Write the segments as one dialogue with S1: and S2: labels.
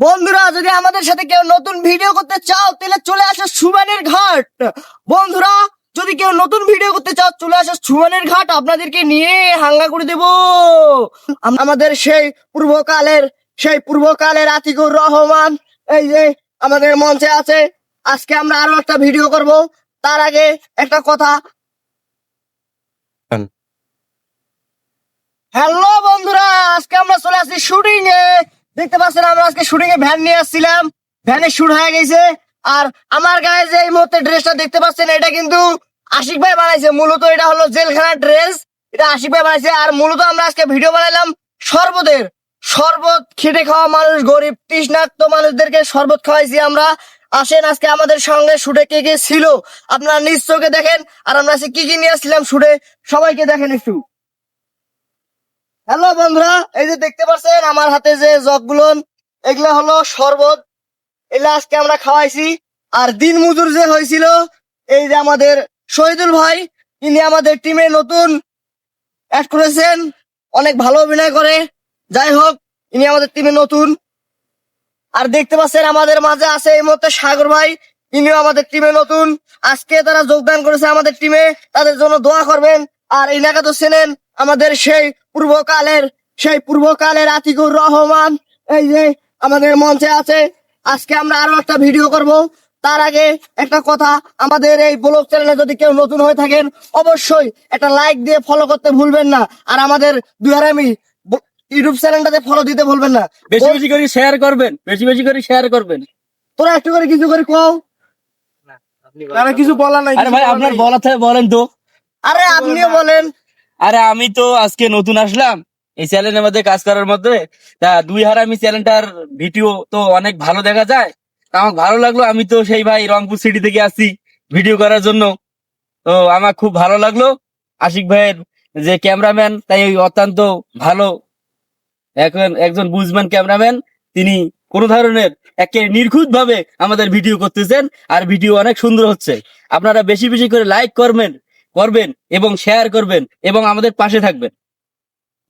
S1: বন্ধুরা যদি আমাদের সাথে কেউ নতুন ভিডিও করতে চাও তাহলে চলে আসো সুবানের ঘাট। বন্ধুরা যদি কেউ নতুন ভিডিও করতে চাও চলে আসো সুবানের ঘাট। আপনাদেরকে নিয়ে হাঙ্গা করে দেব আমাদের সেই পূর্বকালের সেই পূর্বকালের আতিকুর রহমান এই যে আমাদের মঞ্চে আছে। আজকে আমরা আরও একটা ভিডিও করব। তার আগে একটা কথা। হ্যালো। বন্ধুরা আজকে আমরা চলে আসি শুটিং এ দেখতে পাচ্ছেন, আমরা আজকে শুটিং এ ভ্যান নিয়ে আসছিলাম। ভ্যানে শুট হয়ে গেছে। আর আমার গায়ে যে এই মুহূর্তে ড্রেসটা দেখতে পাচ্ছেন, এটা কিন্তু আশিক ভাই বানাইছে। মূলত এটা হলো জেলখানার ড্রেস এটা আশিক ভাই বানাইছে। আর মূলত আমরা আজকে ভিডিও বানাইলাম শরবতের। শরবত খেটে খাওয়া মানুষ গরিব তৃষ্ণাক্ত মানুষদেরকে শরবত খাওয়াইছি আমরা। আসেন আজকে আমাদের সঙ্গে শুটে কে কে ছিল, আপনারা নিজ চোখে দেখেন। আর আমরা কি কি নিয়ে আসছিলাম শুটে সবাইকে দেখেন একটু। হ্যালো বন্ধুরা, এই যে দেখতে পাচ্ছেন আমার হাতে যে জগগুলো এগুলা হলো শরবত। এগুলা আজকে আমরা খাওয়াইছি। আর দিন মজুর যে হয়েছিল, এই যে আমাদের শহীদুল ভাই ইনি আমাদের টিমে নতুন অ্যাড করেছেন। অনেক ভালো অভিনয় করে। যাই হোক, ইনি আমাদের টিমে নতুন। আর দেখতে পাচ্ছেন আমাদের মাঝে আছে এই মুহূর্তে সাগর ভাই ইনিও আমাদের টিমে নতুন। আজকে তারা যোগদান করেছে আমাদের টিমে তাদের জন্য দোয়া করবেন। আর এলাকা তো চেনেন আমাদের সেই পূর্বকালের সেই পূর্বকালের আতিকুর রহমান এই যে আমাদের মঞ্চে আছে। আজকে আমরা আরও একটা ভিডিও করব। তার আগে একটা কথা আমাদের এই ব্লগ চ্যানেলে যদি কেউ নতুন হয়ে থাকেন অবশ্যই একটা লাইক দিয়ে ফলো করতে ভুলবেন না। আর আমাদের দুহারামি ইউটিউব চ্যানেলটাতে ফলো দিতে ভুলবেন না।
S2: বেশি বেশি করে শেয়ার করবেন বেশি বেশি করে শেয়ার করবেন।
S1: তোরা একটু করে কিছু করে কও।
S3: তারা কিছু বলার নাই
S2: আরে ভাই আপনার। বলা থাকে বলেন তো।
S1: আরে আপনিও বলেন।
S2: আরে আমি তো আজকে নতুন আসলাম। এই চ্যানেলের মধ্যে কাজ করার মধ্যে। তা দুই হার আমি চ্যানেলটার ভিডিও তো অনেক ভালো দেখা যায়। আমার ভালো লাগল, আমি তো সেই ভাই রংপুর সিটি থেকে আসছি ভিডিও করার জন্য। তো আমার খুব ভালো লাগল। আশিক ভাইয়ের যে ক্যামেরাম্যান তাই অত্যন্ত ভালো। এখন একজন বুঝম্যান ক্যামেরাম্যান তিনি কোন ধরনের একে নির্খুঁত ভাবে আমাদের ভিডিও করতেছেন, আর ভিডিও অনেক সুন্দর হচ্ছে। আপনারা বেশি বেশি করে লাইক করবেন করবেন এবং শেয়ার করবেন এবং আমাদের পাশে থাকবেন।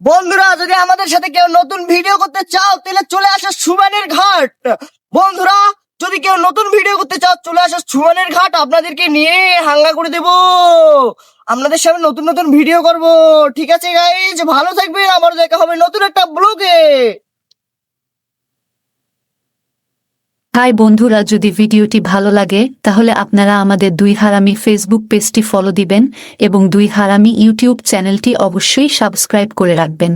S1: বন্ধুরা, যদি আমাদের সাথে কেউ নতুন ভিডিও করতে চাও, তাহলে চলে আসো সুবানের ঘাট। বন্ধুরা, যদি কেউ নতুন ভিডিও করতে চাও, চলে আসো সুবানের ঘাট। আপনাদেরকে নিয়ে হাঙ্গা করে দেব। আপনাদের সামনে নতুন নতুন ভিডিও করব। ঠিক আছে গাইজ ভালো থাকবেন। আবার দেখা হবে নতুন একটা ব্লগে
S4: হাই বন্ধুরা, যদি ভিডিওটি ভালো লাগে, তাহলে আপনারা আমাদের দুই হারামি ফেসবুক পেজটি ফলো দিবেন এবং দুই হারামি ইউটিউব চ্যানেলটি অবশ্যই সাবস্ক্রাইব করে রাখবেন।